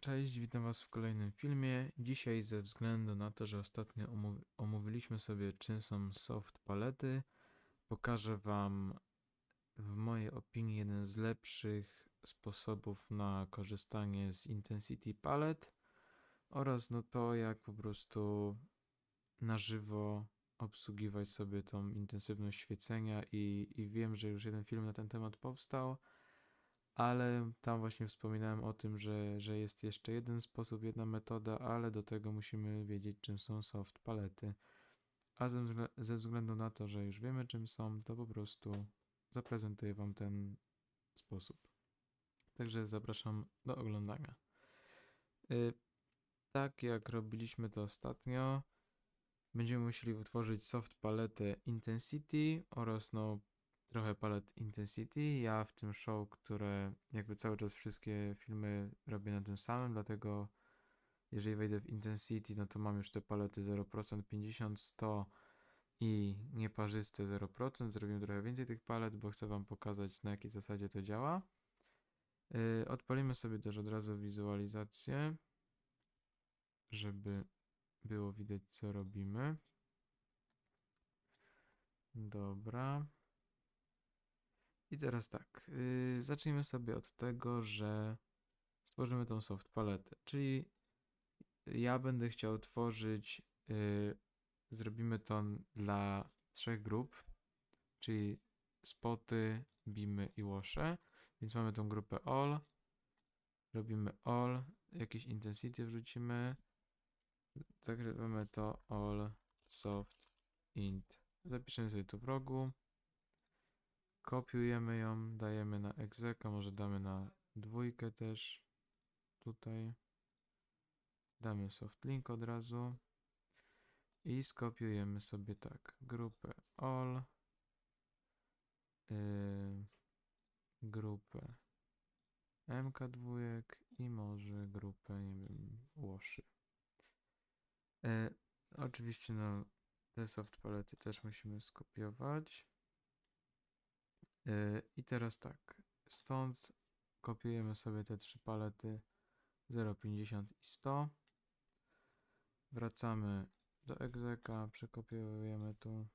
Cześć, witam Was w kolejnym filmie. Dzisiaj ze względu na to, że ostatnio omówi- omówiliśmy sobie czym są soft palety, pokażę Wam w mojej opinii jeden z lepszych sposobów na korzystanie z Intensity Palette oraz no to jak po prostu na żywo obsługiwać sobie tą intensywność świecenia i, i wiem, że już jeden film na ten temat powstał, ale tam właśnie wspominałem o tym, że, że jest jeszcze jeden sposób, jedna metoda, ale do tego musimy wiedzieć, czym są soft palety. A ze, ze względu na to, że już wiemy, czym są, to po prostu zaprezentuję Wam ten sposób. Także zapraszam do oglądania. Y, tak jak robiliśmy to ostatnio, będziemy musieli utworzyć soft paletę Intensity oraz no trochę palet Intensity. Ja w tym show, które jakby cały czas wszystkie filmy robię na tym samym, dlatego jeżeli wejdę w Intensity, no to mam już te palety 0%, 50, 100 i nieparzyste 0%. Zrobię trochę więcej tych palet, bo chcę Wam pokazać na jakiej zasadzie to działa. Yy, odpalimy sobie też od razu wizualizację, żeby było widać co robimy. Dobra. I teraz tak, yy, zacznijmy sobie od tego, że stworzymy tą soft paletę, czyli ja będę chciał tworzyć, yy, zrobimy to dla trzech grup, czyli spoty, bimy i łosze, więc mamy tą grupę all, robimy all, jakieś intensity wrzucimy, zagrywamy to all soft int, zapiszemy sobie tu w rogu, kopiujemy ją, dajemy na execa, może damy na dwójkę też tutaj. Damy soft link od razu i skopiujemy sobie tak grupę all, yy, grupę MK2 i może grupę, nie wiem, łoszy. Yy, oczywiście no te soft palety też musimy skopiować. Yy, I teraz tak, stąd kopiujemy sobie te trzy palety 0,50 i 100. Wracamy do execa, przekopiujemy tu.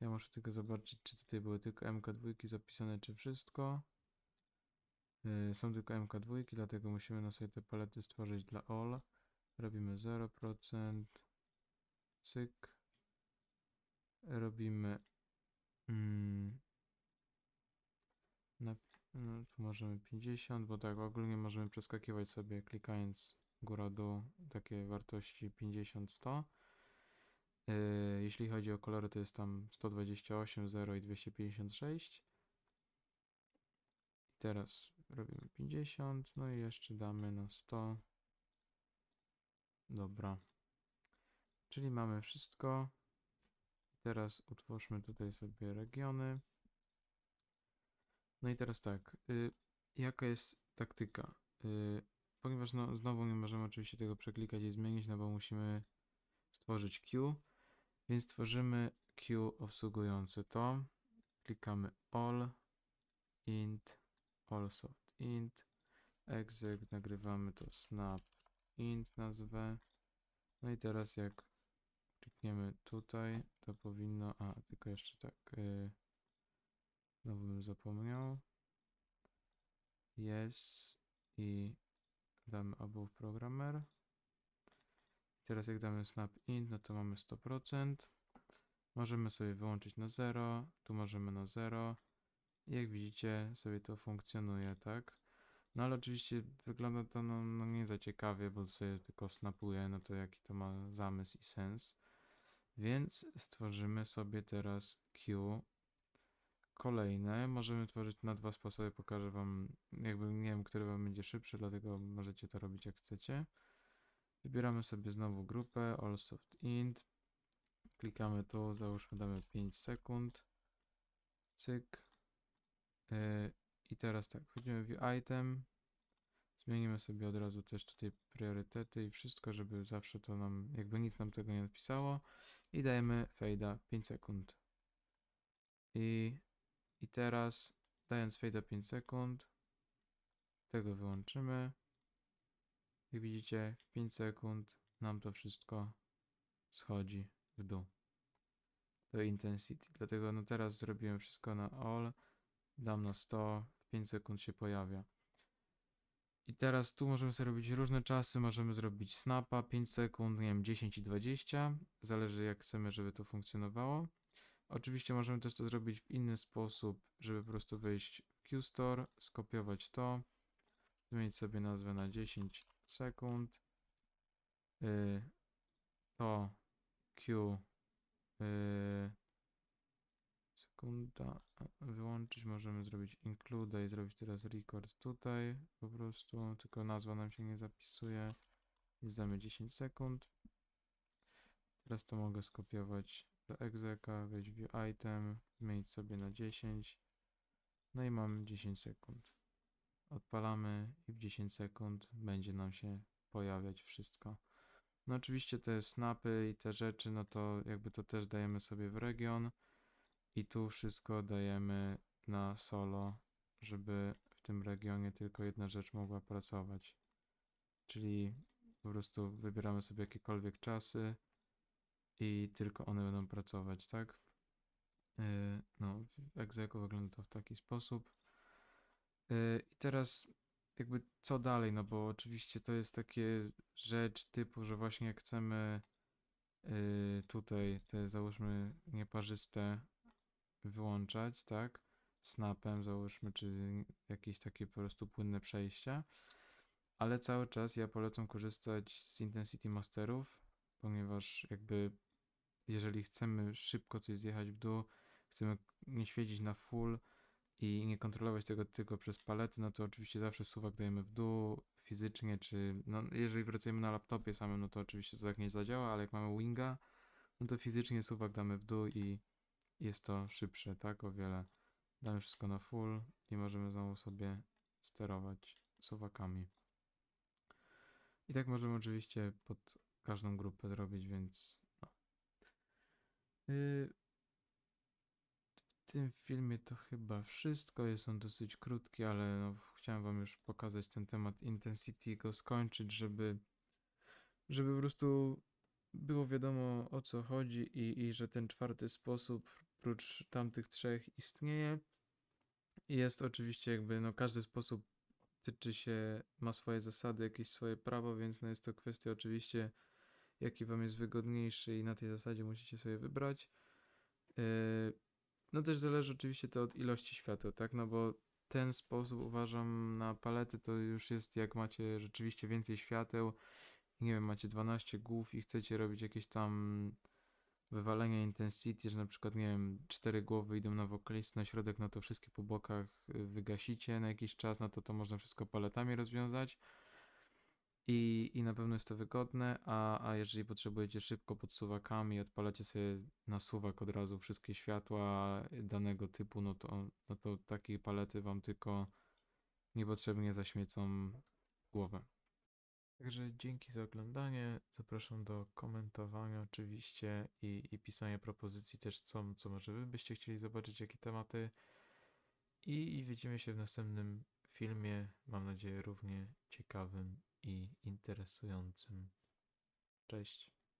Ja muszę tylko zobaczyć, czy tutaj były tylko MK2 zapisane, czy wszystko. Yy, są tylko MK2, dlatego musimy na sobie te palety stworzyć dla all. Robimy 0%. Cyk. Robimy mm, na, no, tu możemy 50, bo tak ogólnie możemy przeskakiwać sobie klikając góra-dół takie wartości 50, 100. Yy, jeśli chodzi o kolory, to jest tam 128, 0 i 256. I teraz robimy 50, no i jeszcze damy na 100. Dobra. Czyli mamy wszystko. Teraz utwórzmy tutaj sobie regiony. No i teraz tak, y, jaka jest taktyka? Y, ponieważ no, znowu nie możemy oczywiście tego przeklikać i zmienić, no bo musimy stworzyć queue, więc tworzymy queue obsługujące to. Klikamy all, int, all soft int, exec, nagrywamy to snap int nazwę. No i teraz jak klikniemy tutaj, to powinno, a tylko jeszcze tak, znowu bym zapomniał. Yes i damy above programmer. Teraz jak damy snap int, no to mamy 100%. Możemy sobie wyłączyć na 0, tu możemy na 0. I jak widzicie sobie to funkcjonuje, tak? No ale oczywiście wygląda to no, no nie za ciekawie, bo sobie tylko snapuje, no to jaki to ma zamysł i sens. Więc stworzymy sobie teraz queue kolejne. Możemy tworzyć na dwa sposoby. Pokażę Wam, jakby nie wiem, który Wam będzie szybszy, dlatego możecie to robić jak chcecie. Wybieramy sobie znowu grupę allsoftInt. Klikamy tu, załóżmy damy 5 sekund. Cyk. Yy, I teraz tak, wchodzimy w item. Zmienimy sobie od razu też tutaj priorytety i wszystko, żeby zawsze to nam, jakby nic nam tego nie napisało. I dajemy fade'a 5 sekund. I, I teraz dając fade'a 5 sekund, tego wyłączymy. jak widzicie, w 5 sekund nam to wszystko schodzi w dół do intensity. Dlatego no teraz zrobiłem wszystko na all, dam na 100, w 5 sekund się pojawia. I teraz tu możemy sobie robić różne czasy, możemy zrobić snapa 5 sekund, nie wiem, 10 i 20, zależy jak chcemy, żeby to funkcjonowało. Oczywiście możemy też to zrobić w inny sposób, żeby po prostu wejść w QStore, skopiować to, zmienić sobie nazwę na 10 sekund, y, to Q y, sekunda, wyłączyć możemy zrobić include i zrobić teraz record tutaj po prostu, tylko nazwa nam się nie zapisuje zdamy 10 sekund. Teraz to mogę skopiować do execa, wejść view item, zmienić sobie na 10. No i mam 10 sekund. Odpalamy i w 10 sekund będzie nam się pojawiać wszystko. No oczywiście te snapy i te rzeczy, no to jakby to też dajemy sobie w region i tu wszystko dajemy na solo, żeby w tym regionie tylko jedna rzecz mogła pracować. Czyli po prostu wybieramy sobie jakiekolwiek czasy i tylko one będą pracować, tak? Yy, no, w Execo wygląda to w taki sposób. Yy, I teraz jakby co dalej, no bo oczywiście to jest takie rzecz typu, że właśnie jak chcemy yy, tutaj te załóżmy nieparzyste wyłączać, tak? Snapem załóżmy, czy jakieś takie po prostu płynne przejścia. Ale cały czas ja polecam korzystać z Intensity Masterów, ponieważ jakby jeżeli chcemy szybko coś zjechać w dół, chcemy nie świecić na full i nie kontrolować tego tylko przez palety, no to oczywiście zawsze suwak dajemy w dół fizycznie, czy no jeżeli pracujemy na laptopie samym, no to oczywiście to tak nie zadziała, ale jak mamy winga, no to fizycznie suwak damy w dół i jest to szybsze, tak, o wiele. Damy wszystko na full i możemy znowu sobie sterować suwakami. I tak możemy oczywiście pod każdą grupę zrobić, więc no. Yy, w tym filmie to chyba wszystko. Jest on dosyć krótki, ale no, chciałem Wam już pokazać ten temat intensity go skończyć, żeby, żeby po prostu było wiadomo o co chodzi i, i że ten czwarty sposób, prócz tamtych trzech, istnieje. Jest oczywiście jakby, no każdy sposób tyczy się, ma swoje zasady, jakieś swoje prawo, więc no jest to kwestia oczywiście, jaki wam jest wygodniejszy i na tej zasadzie musicie sobie wybrać. Yy, no też zależy oczywiście to od ilości świateł, tak? No bo ten sposób uważam na palety to już jest jak macie rzeczywiście więcej świateł, nie wiem, macie 12 głów i chcecie robić jakieś tam wywalenia intensity, że na przykład, nie wiem, cztery głowy idą na wokalistę, na środek, no to wszystkie po bokach y, wygasicie na jakiś czas, no to to można wszystko paletami rozwiązać. I, I na pewno jest to wygodne, a, a jeżeli potrzebujecie szybko pod suwakami, odpalacie sobie na suwak od razu wszystkie światła danego typu, no to, no to takie palety wam tylko niepotrzebnie zaśmiecą głowę. Także dzięki za oglądanie. Zapraszam do komentowania oczywiście i, i pisania propozycji też, co, co może wy byście chcieli zobaczyć, jakie tematy. I, I widzimy się w następnym filmie. Mam nadzieję równie ciekawym i interesującym. Cześć.